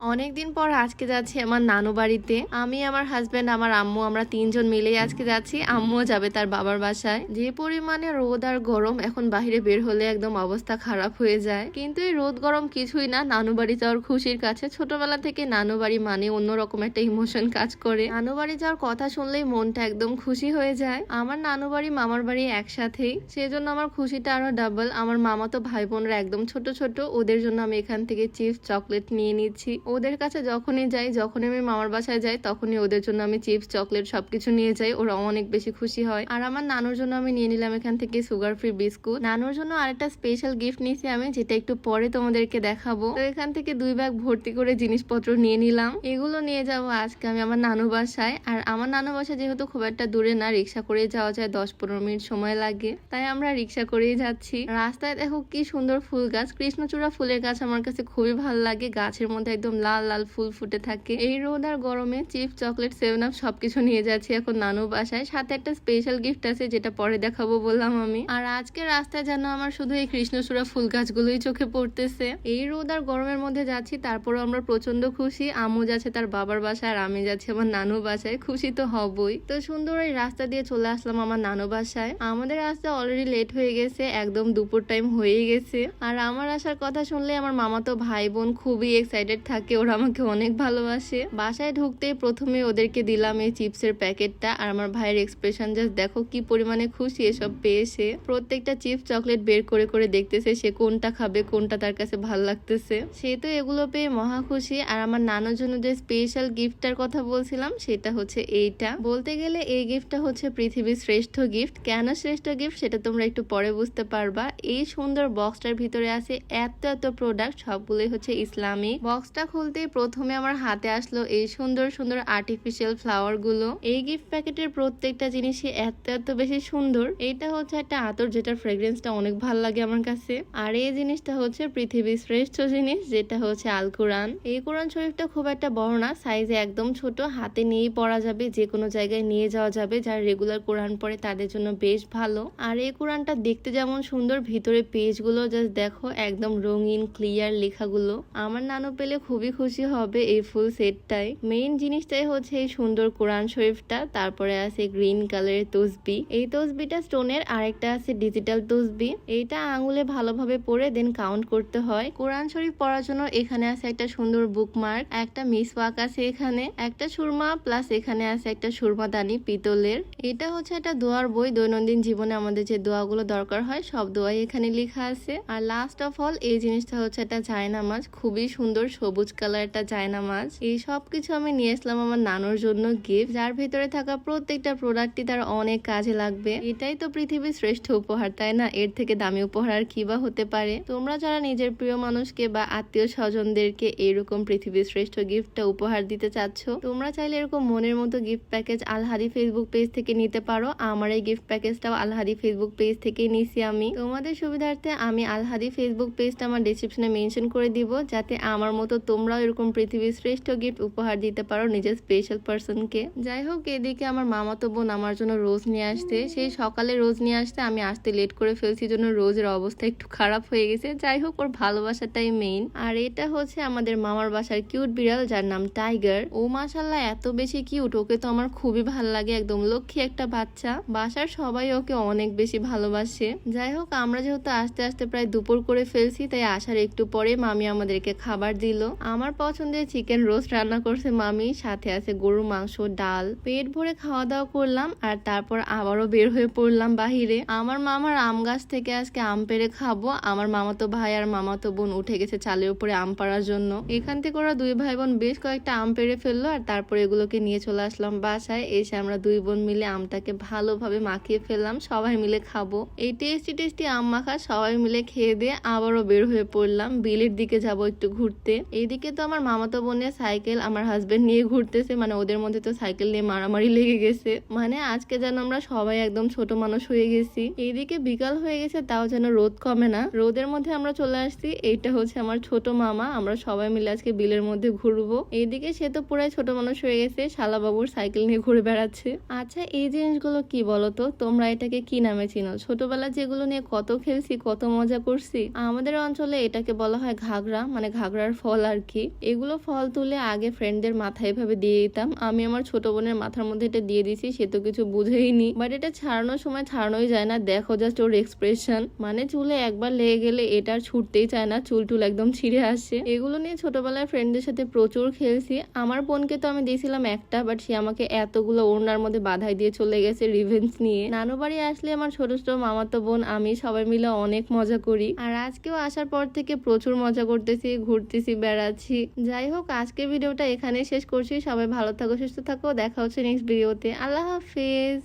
অনেকদিন পর আজকে যাচ্ছি আমার নানু বাড়িতে। আমি, আমার হাজবেন্ড আমার আম্মু, আমরা তিনজন মিলেই আজকে যাচ্ছি। আম্মুও যাবে তার বাবার বাসায়। যে পরিমাণে রোদ আর গরম এখন বাইরে বের হলে একদম অবস্থা খারাপ হয়ে যায়। কিন্তু এই রোদ গরম কিছুই না, নানু বাড়ি যাওয়ার খুশির কাছে। ছোটবেলা থেকে নানু বাড়ি মানে অন্যরকম একটা ইমোশন কাজ করে। নানু বাড়ি যাওয়ার কথা শুনলেই মনটা একদম খুশি হয়ে যায়। আমার নানু বাড়ি, মামার বাড়ি একসাথেই। সেজন্য আমার খুশিটা আরও ডাবল আমার মামা তো ভাই বোনরা একদম ছোট ছোট। ওদের জন্য আমি এখান থেকে চিপস চকলেট নিয়ে নিচ্ছি। ওদের কাছে যখনই যাই, যখনই আমি মামার বাসায় যাই, তখনই ওদের জন্য আমি চিপস, চকলেট সবকিছু নিয়ে যাই। ওরা অনেক বেশি খুশি হয়। আর আমার নানুর জন্য আমি নিয়ে নিলাম এখান থেকে সুগার ফ্রি বিস্কুট নানুর জন্য আরেকটা স্পেশাল গিফট নিয়েছি আমি, যেটা একটু পরে তোমাদেরকে দেখাবো। তো এখান থেকে দুই ব্যাগ ভর্তি করে জিনিসপত্র নিয়ে নিলাম। এগুলো নিয়ে যাব আজকে আমি আমার নানু বাসায়। আর আমার নানু বাসা যেহেতু খুব একটা দূরে না, রিক্সা করে যাওয়া যায়, দশ পনেরো মিনিট সময় লাগে। তাই আমরা রিক্সা করেই যাচ্ছি। রাস্তায় দেখো কি সুন্দর ফুল গাছ। কৃষ্ণচূড়া ফুলের গাছ আমার কাছে খুবই ভালো লাগে। গাছের মধ্যে একদম লাল লাল ফুল ফুটে থাকে। এই রোদ আর গরমে চিপস, চকলেট, সেভেন আপ সবকিছু নিয়ে যাচ্ছি এখন নানু বাসায়। সাথে একটা স্পেশাল গিফট আছে যেটা পরে দেখাবো বললাম আমি। আর আজকে রাস্তায় যেন আমার শুধু এই কৃষ্ণচূড়া ফুল গাছগুলোই চোখে পড়তেছে। এই রোদ আর গরমের মধ্যে যাচ্ছি, তারপরও আমরা প্রচণ্ড খুশি। আমু যাচ্ছে তার বাবার বাসায় আর আমি যাচ্ছি আমার নানু বাসায়। খুশি তো হবই। তো সুন্দর এই রাস্তা দিয়ে চলে আসলাম আমার নানু বাসায়। আমাদের রাস্তা অলরেডি লেট হয়ে গেছে, একদম দুপুর টাইম হয়ে গেছে। আর আমার আসার কথা শুনলে আমার মামা তো ভাই বোন খুবই এক্সাইটেড থাকে। ওরা আমাকে অনেক ভালোবাসে। বাসায় ঢুকতে প্রথমে ওদেরকে দিলাম এই চিপসের প্যাকেটটা, আর আমার ভাইয়ের এক্সপ্রেশন জাস্ট দেখো কি পরিমাণে খুশি এসব পেয়েছে। প্রত্যেকটা চিপস চকলেট বের করে করে দেখতেছে সে কোনটা খাবে, কোনটা তার কাছে ভালো লাগতেছে। সে তো এগুলো পেয়ে মহা খুশি, আর আমার নানুর জন্য যে স্পেশাল গিফটটার কথা বলছিলাম, সেটা হচ্ছে এইটা। বলতে গেলে এই গিফটটা হচ্ছে পৃথিবীর শ্রেষ্ঠ গিফট কেন শ্রেষ্ঠ গিফট সেটা তোমরা একটু পরে বুঝতে পারবা। এই সুন্দর বক্সটার ভিতরে আছে এত এত প্রোডাক্ট সবগুলোই হচ্ছে ইসলামিক। বক্সটা খুলতেই প্রথমে আমার হাতে আসলো এই সুন্দর সুন্দর আর্টিফিশিয়াল ফ্লাওয়ারগুলো এই গিফট প্যাকেটের প্রত্যেকটা জিনিসই এত এত বেশি সুন্দর। এটা হচ্ছে একটা আতর, যেটার ফ্রেগ্রেন্সটা অনেক ভালো লাগে আমার কাছে। আর এই জিনিসটা হচ্ছে পৃথিবীর শ্রেষ্ঠ জিনিস, যেটা হচ্ছে আল কোরআন এই কোরআন শরীফটা খুব একটা বড় না সাইজে একদম ছোট। হাতে নিয়েই পড়া যাবে যে কোনো জায়গায় নিয়ে যাওয়া যাবে, যারা রেগুলার কোরআন পড়ে তাদের জন্য বেশ ভালো। আর এই কোরআনটা দেখতে যেমন সুন্দর, ভিতরে পেজগুলো জাস্ট দেখো, একদম রঙিন ক্লিয়ার লেখাগুলো। আমার নানু পেলে খুবই খুশি হবে এই ফুল সেটটাই। মেইন জিনিসটাই হচ্ছে এই সুন্দর কোরআন শরীফটা, তারপরে আছে গ্রিন কালারের তসবি। এই তসবিটা স্টোনের আরেকটা আছে ডিজিটাল তসবি। এইটা আঙুলে ভালোভাবে পরে দেন কাউন্ট করতে হয়। কোরআন শরীফ পড়ার জন্য এখানে আছে একটা সুন্দর বুকমার্ক, একটা মিসওয়াক আছে এখানে, একটা সুরমা, প্লাস এখানে আছে একটা সুরমা সুরমাদানি পিতলের। এটা হচ্ছে একটা দোয়ার বই, দৈনন্দিন জীবনে আমাদের যে দোয়াগুলো দরকার হয়, সব দোয়াই এখানে লেখা আছে। আর লাস্ট অফ অল এই জিনিসটা হচ্ছে একটা জায়নামাজ, খুবই সুন্দর সবুজ কালার একটা জায়নামাজ এই সব কিছু আমি নিয়ে আসলাম আমার নানুর জন্য গিফট যার ভিতরে থাকা প্রত্যেকটা প্রোডাক্টই তার অনেক কাজে লাগবে। এটাই তো পৃথিবীর শ্রেষ্ঠ উপহার, তাই না? এর থেকে দামি উপহার আর কি বা হতে পারে? তোমরা যারা নিজের প্রিয় মানুষকে বা আত্মীয় স্বজনদেরকে এরকম পৃথিবীর শ্রেষ্ঠ গিফটটা উপহার দিতে চাচ্ছ, তোমরা চাইলে এরকম মনের মতো gift package Alhadi Facebook page থেকে নিতে পারো। আমার এই গিফট প্যাকেজটাও আলহাদি ফেসবুক পেজ থেকেই নিছি আমি। তোমাদের সুবিধার্থে আমি আলহাদি ফেসবুক পেজটা আমার ডিসক্রিপশনে মেনশন করে দিব, যাতে আমার মতো তোমরাও এরকম পৃথিবীর শ্রেষ্ঠ গিফট উপহার দিতে পারো নিজের স্পেশাল পার্সনকে যাই হোক এদিকে আমার মামাতো বোন আমার জন্য রোজ নিয়ে আসতে সেই সকালে রোজ নিয়ে আসতে আমি আসতে লেট করে ফেলছি জন্য রোজের অবস্থা একটু খারাপ হয়ে গেছে। যাই হোক ওর ভালোবাসাটাই মেইন আর এটা হচ্ছে আমাদের মামার বাসার কিউট বিড়াল, যার নাম টাইগার ও মাসাল্লাহ এত বেশি কিউট ওকে তো আমার খুবই ভালো লাগে একদম। লক্ষ্মী একটা বাচ্চা। বাসার সবাই ওকে অনেক বেশি ভালোবাসে। যাই হোক আমরা যেহেতু আস্তে আস্তে প্রায় দুপুর করে ফেলছি, তাই আসার একটু পরে মামি আমাদেরকে খাবার দিল। আমার পছন্দের চিকেন রোস্ট রান্না করছে মামি, সাথে আছে গরুর মাংস, ডাল। পেট ভরে খাওয়া দাওয়া করলাম আর তারপর আবারও বের হয়ে পড়লাম বাহিরে। আমার মামার আম গাছ থেকে আজকে আম পেড়ে খাব। আমার মামাতো ভাই আর মামাতো বোন উঠে গেছে চালের উপরে আম পাড়ার জন্য। এখান থেকে ওরা দুই ভাই বোন বেশ কয়েকটা আম পেড়ে ফেলল আর তারপর এগুলোকে নিয়ে চলে আসলাম বাসায়। এসে আমরা দুই বোন মিলে আমটাকে ভালোভাবে মাখিয়ে ফেললাম। সবাই মিলে খাব। এই টেস্টি টেস্টি আম মাখা সবাই মিলে খেয়ে দিয়ে আবারও বের হয়ে পড়লাম। বিলের দিকে যাব একটু ঘুরতে। এইদিকে তো আমার মামাতো বোনের সাইকেল আমার হাজবেন্ড নিয়ে ঘুরতেছে মানে ওদের মধ্যে তো সাইকেল নিয়ে মারামারি লেগে গেছে। মানে আজকে যেন আমরা সবাই একদম ছোট মানুষ হয়ে গেছি। এইদিকে বিকাল হয়ে গেছে, তাও যেন রোদ কমে না। রোদের মধ্যে আমরা চলে আসছি, এইটা হচ্ছে আমার ছোট মামা। আমরা সবাই মিলে আজকে বিলের মধ্যে ঘুরবো। এইদিকে সে তো পুরাই ছোট মানুষ হয়ে গেছে, শালাবাবুর সাইকেল নিয়ে ঘুরে বেড়াচ্ছে। আচ্ছা এই জিনিসগুলো কি বলতো? তোমরা এটাকে কি নামে চিনো? ছোটবেলা যেগুলো নিয়ে কত খেলছি, কত মজা করছি। আমাদের অঞ্চলে এটাকে বলা হয় ঘাগরা মানে ঘাগরার ফল আর রাখি। এগুলো ফল তুলে আগে ফ্রেন্ডদের মাথায় এভাবে দিয়ে দিতাম। আমি আমার ছোট বোনের মাথার মধ্যে এটা দিয়ে দিছি, সে তো কিছু বুঝেইনি। বাট এটা ছাড়ানোর সময় ছাড়ানোই যায় না, দেখো জাস্ট ওর এক্সপ্রেশন মানে চুলে একবার লেগে গেলে এটা ছুটতেই চায় না, চুল টুল একদম ছিঁড়ে আসে। এগুলো নিয়ে ছোটবেলায় ফ্রেন্ডদের সাথে প্রচুর খেলছি। আমার বোনকে তো আমি দিয়েছিলাম একটা বাট সে আমাকে এতগুলো ওড়নার মধ্যে বাধাই দিয়ে চলে গেছে রিভেন্স নিয়ে। নানু বাড়ি আসলে আমার ছোট ছোট মামাতো বোন, আমি সবাই মিলে অনেক মজা করি। আর আজকেও আসার পর থেকে প্রচুর মজা করতেছি, ঘুরতেছি, বেড়াচ্ছি। যাই হোক, আজকের ভিডিওটা এখানেই শেষ করছি। সবাই ভালো থাকো, সুস্থ থাকো। দেখা হচ্ছে নেক্সট ভিডিওতে আল্লাহ হাফিজ।